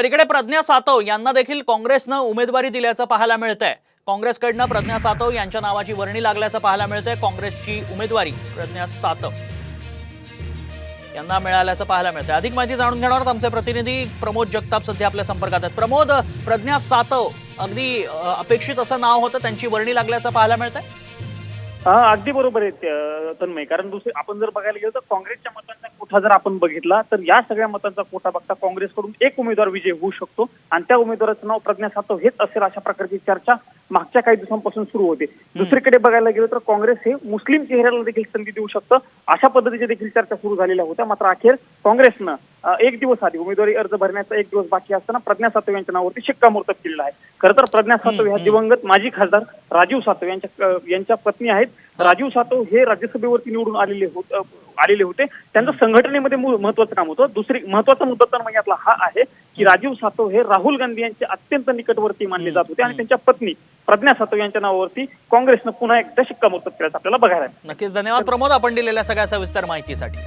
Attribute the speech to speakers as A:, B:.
A: तर इकडे प्रज्ञा सातव यांना देखील काँग्रेसनं उमेदवारी दिल्याचं पाहायला मिळतंय. काँग्रेसकडनं प्रज्ञा सातव यांच्या नावाची वर्णी लागल्याचं पाहायला मिळतंय. काँग्रेसची उमेदवारी प्रज्ञा सातव यांना मिळाल्याचं पाहायला मिळतंय. अधिक माहिती जाणून घेणार आमचे प्रतिनिधी प्रमोद जगताप सध्या आपल्या संपर्कात आहेत. प्रमोद प्रज्ञा सातव अगदी अपेक्षित असं नाव होतं त्यांची वर्णी लागल्याचं पाहायला मिळतंय?
B: हा अगदी बरोबर आहे तन्मय. कारण दुसरे आपण जर बघायला गेलो तर काँग्रेसच्या मतांचा कोठा जर आपण बघितला तर या सगळ्या मतांचा कोटा बघता काँग्रेसकडून एक उमेदवार विजय होऊ शकतो. आणि त्या उमेदवाराचं नाव प्रज्ञा सातव हेच असेल अशा प्रकारची चर्चा मागच्या काही दिवसांपासून सुरू होते. दुसरीकडे बघायला गेलो तर काँग्रेस हे मुस्लिम चेहऱ्याला देखील संधी देऊ शकतं. अशा पद्धतीच्या देखील चर्चा सुरू झालेल्या होत्या. मात्र अखेर काँग्रेसनं एक दिवस आधी उमेदवारी अर्ज भरण्याचा एक दिवस बाकी असताना प्रज्ञा सातव यांच्या नावावरती शिक्कामोर्तब केलेला आहे. खरं तर प्रज्ञा सातव ह्या दिवंगत माजी खासदार राजीव सातव यांच्या यांच्या पत्नी आहेत. राजीव सातव हे राज्यसभेवरती निवडून आलेले होत आलेले होते. त्यांचं संघटनेमध्ये महत्वाचं काम होतं. दुसरी महत्त्वाचा मुद्दा तर मग यातला हा आहे की राजीव सातव हे राहुल गांधी यांचे अत्यंत निकटवर्ती मानले जात होते आणि त्यांच्या पत्नी प्रज्ञा सातव यांच्या नावावरती काँग्रेसनं पुन्हा एकदा शिक्कामोर्तब केल्याचं आपल्याला बघायला.
A: नक्कीच. धन्यवाद प्रमोद. आपण दिलेल्या सगळ्या सविस्तर माहितीसाठी.